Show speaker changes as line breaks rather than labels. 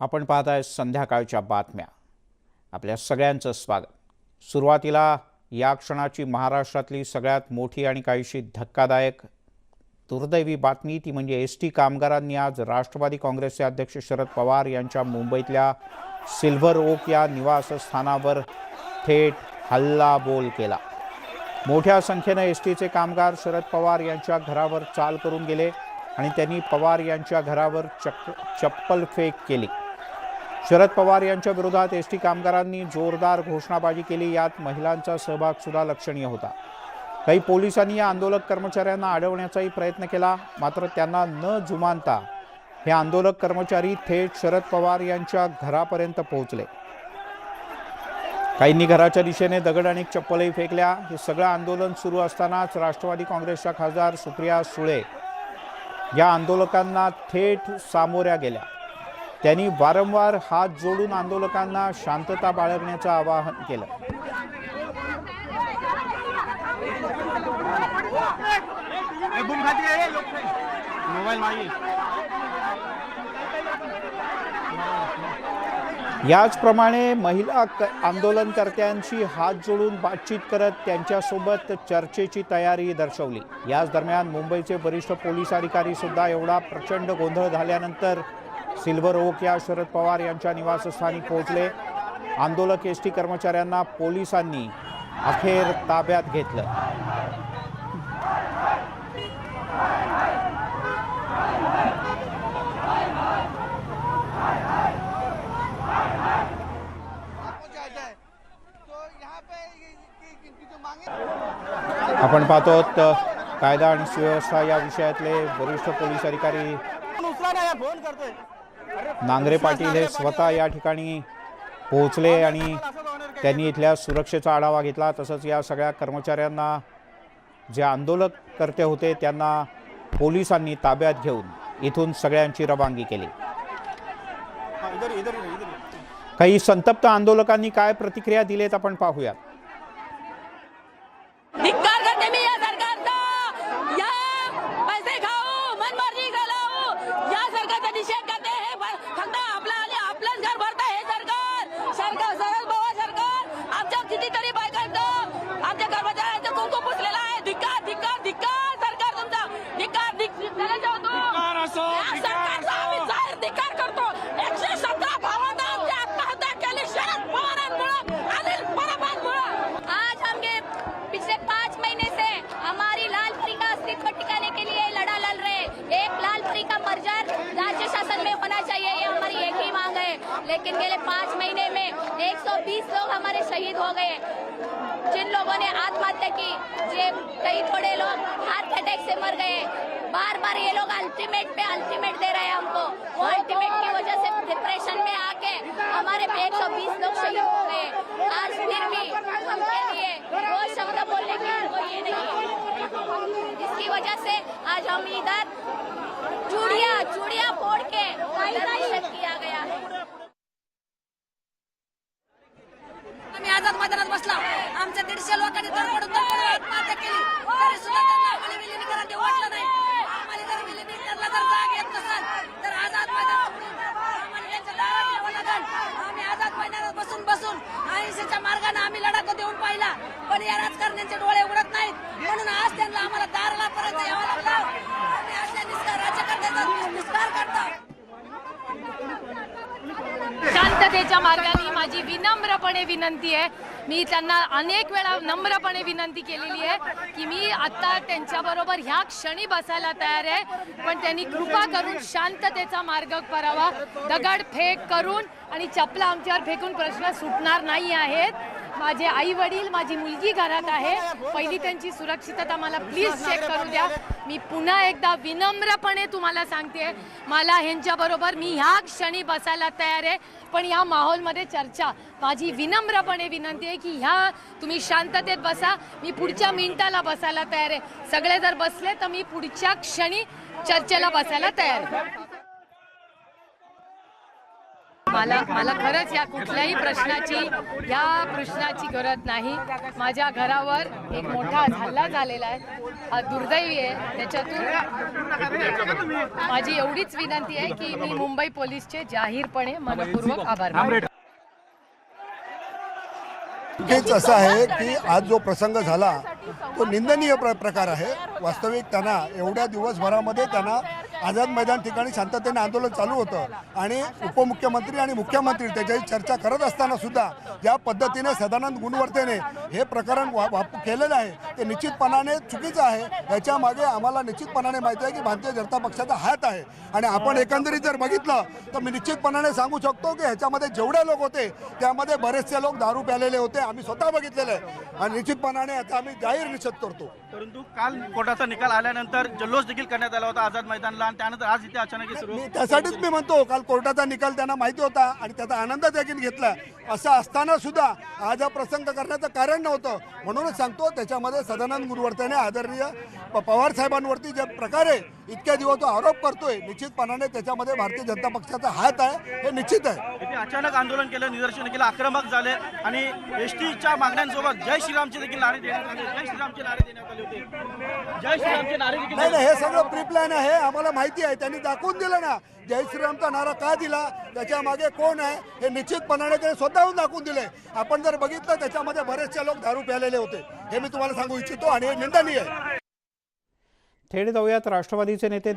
आपण पाहत आहे संध्याकाळच्या बातम्या. आपल्या सगळ्यांचं स्वागत. सुरुवातीला या क्षणाची महाराष्ट्रातली सगळ्यात मोठी आणि काहीशी धक्कादायक दुर्दैवी बातमी ती म्हणजे एस टी कामगारांनी आज राष्ट्रवादी काँग्रेसचे अध्यक्ष शरद पवार यांच्या मुंबईतल्या सिल्व्हर ओक या निवासस्थानावर थेट हल्लाबोल केला. मोठ्या संख्येनं एस टीचे कामगार शरद पवार यांच्या घरावर चाल करून गेले आणि त्यांनी पवार यांच्या घरावर चक्क चप्पल फेक केली. शरद पवार यांच्या विरोधात एस टी कामगारांनी जोरदार घोषणाबाजी केली. यात महिलांचा सहभाग सुद्धा लक्षणीय होता. काही पोलिसांनी या आंदोलक कर्मचाऱ्यांना अडवण्याचाही प्रयत्न केला. मात्र त्यांना न जुमानता हे आंदोलक कर्मचारी थेट शरद पवार यांच्या घरापर्यंत पोहोचले. काहींनी घराच्या दिशेने दगड आणि चप्पलही फेकल्या. हे सगळं आंदोलन सुरू असतानाच राष्ट्रवादी काँग्रेसच्या खासदार सुप्रिया सुळे या आंदोलकांना थेट सामोऱ्या गेल्या. त्यांनी वारंवार हात जोडून आंदोलकांना शांतता बाळगण्याचं आवाहन केलं. याचप्रमाणे महिला आंदोलनकर्त्यांशी हात जोडून बातचीत करत त्यांच्यासोबत चर्चेची तयारी दर्शवली. याच दरम्यान मुंबईचे वरिष्ठ पोलीस अधिकारी सुद्धा एवढा प्रचंड गोंधळ झाल्यानंतर सिल्वर ओक या शरद पवार यांच्या निवासस्थानी पोहोचले. आंदोलक एस टी कर्मचाऱ्यांना पोलिसांनी अखेर ताब्यात घेतलं. आपण पाहतो कायदा आणि सुव्यवस्था या विषयातले वरिष्ठ पोलीस अधिकारी
फोन करतोय.
नांगरे पाटील हे स्वतः या ठिकाणी पोहोचले आणि त्यांनी इथल्या सुरक्षेचा आढावा घेतला. तसंच या सगळ्या कर्मचाऱ्यांना जे आंदोलक करते होते त्यांना पोलिसांनी ताब्यात घेऊन इथून सगळ्यांची रवानगी केली. काही संतप्त आंदोलकांनी काय प्रतिक्रिया दिलेत आपण पाहूयात.
राज्य में होना चाहिए, ये हमारी एक ही मांग है। लेकिन गेले पाँच महीने में 120 लोग हमारे शहीद हो गए। जिन लोगों ने आत्महत्या की, जे कई थोड़े लोग हार्ट अटैक से मर गए। बार बार ये लोग अल्टीमेट पे अल्टीमेट दे रहे हैं हमको। वो अल्टीमेट की वजह से डिप्रेशन में आके हमारे पे 120 लोग शहीद हो गए। आज फिर भी उनके लिए वो शब्द बोलने की वो ये नहीं जिसकी वजह से आज हम इधर चूड़िया चूड़िया फोड़ के इधर किया गया है।
आम्ही आझाद मैदानात बसला. आमच्या दीडशे लोकांनी धडपडून धडपडून आत्महत्या केली. तरी सुद्धा त्यांना आम्हाला विलिनीकरण ते वाटलं नाही. आम्हाला जर विलिनीकरणला जर जाग येत नसेल तर आझाद मैदानात आम्हाला त्यांच्या दारात यावं लागेल. आम्ही आझाद मैदानात बसून बसून अहिंसेच्या मार्गाने आम्ही लढा देऊन पाहिला. पण या राजकारण्यांचे डोळे उघडत नाहीत. म्हणून आज त्यांना आम्हाला दाराला परत यावं लागलं.
शांततेच्या मार्गाने माझी विनम्रपणे विनंती आहे. मी त्यांना अनेक वेळा नम्रपणे विनंती केलेली आहे की मी आता त्यांच्याबरोबर ह्या क्षणी बसायला तयार आहे. पण त्यांनी कृपा करून शांततेचा मार्ग करावा. दगड फेक करून आणि चपला आमच्यावर फेकून प्रश्न सुटणार नाही आहेत. माझे आई वडील माझी मुलगी घरात आहे. पहिली त्यांची सुरक्षितता मला प्लीज चेक करू द्या. मी पुन्हा एकदा विनम्रपणे तुम्हाला सांगते मला ह्यांच्याबरोबर मी ह्या क्षणी बसायला तयार आहे. पण ह्या माहोलमध्ये चर्चा. माझी विनम्रपणे विनंती आहे की ह्या तुम्ही शांततेत बसा. मी पुढच्या मिनिटाला बसायला तयार आहे. सगळे जर बसले तर मी पुढच्या क्षणी चर्चेला बसायला तयार आहे. मला मला खरंच या कुठल्याही प्रश्नाची या प्रश्नाची गरज नाही. माझ्या घरावर एक मोठा हल्ला झालेला आहे. हा दुर्दैवी आहे. त्याच्यातून माझी एवढीच विनंती आहे की मी मुंबई पोलीसचे जाहीरपणे मनपूर्वक आभार मानते.
असं आहे की आज जो प्रसंग झाला तो निंदनीय प्र प्रकार आहे. वास्तविक त्यांना एवढ्या दिवसभरामध्ये त्यांना आझाद मैदान ठिकाणी शांततेने आंदोलन चालू होतं. आणि उपमुख्यमंत्री आणि मुख्यमंत्री त्याच्याशी चर्चा करत असताना सुद्धा ज्या पद्धतीने सदानंद गुणवर्तेने हे प्रकरण वा वाप केलेलं आहे ते निश्चितपणाने चुकीचं आहे. याच्या मागे आम्हाला निश्चितपणाने माहिती आहे की भारतीय जनता पक्षाचा हात आहे. आणि आपण एकंदरीत जर बघितलं तर मी निश्चितपणाने सांगू शकतो की ह्याच्यामध्ये जेवढे लोक होते त्यामध्ये बरेचसे लोक दारू प्यालेले होते. आम्ही स्वतः बघितलेलं आहे. आणि निश्चितपणाने याचा आम्ही जाहीर निषेध करतो.
परंतु काल कोर्टाचा निकाल आल्यानंतर जल्लोष देखील करण्यात आला होता आझाद मैदानला आणि त्यानंतर आज इथे अचानक हे सुरू
मी त्यासाठीच मी म्हणतो काल कोर्टाचा निकाल त्यांना माहिती होता आणि त्याचा आनंद देखील घेतला. असं असताना सुद्धा आज हा प्रसंग करण्याचं कारण नव्हतं. म्हणूनच सांगतो त्याच्यामध्ये सदानंद गुरुवर्तेने आदरणीय प- पवार साहेबांवरती ज्या प्रकारे इतक्या दिवस तो आरोप करतोय निश्चितपणाने त्याच्यामध्ये भारतीय जनता पक्षाचा हात आहे हे निश्चित आहे.
इथे अचानक आंदोलन केलं निदर्शन केलं आक्रमक झाले आणि एस टीच्या मागण्यांसोबत जय श्रीरामचे देखील नारे देण्यात आले जय श्रीरामचे नारे देण्यात आले होते. जय श्रीरामचे नारे देखील
नाही नाही हे सगळं प्री प्लॅन आहे आम्हाला माहिती आहे. त्यांनी दाखवून दिलं ना. जय श्रीरामचा नारा का दिला? त्याच्यामागे कोण आहे? हे निश्चितपणाने त्याने स्वतःहून दाखवून दिले आपण जर बघितलं त्याच्यामध्ये बरेचसे लोक दारू प्यालेले होते. हे मी तुम्हाला सांगू इच्छितो आणि हे निंदनीय आहे.
थेट जाऊयात राष्ट्रवादीचे नेते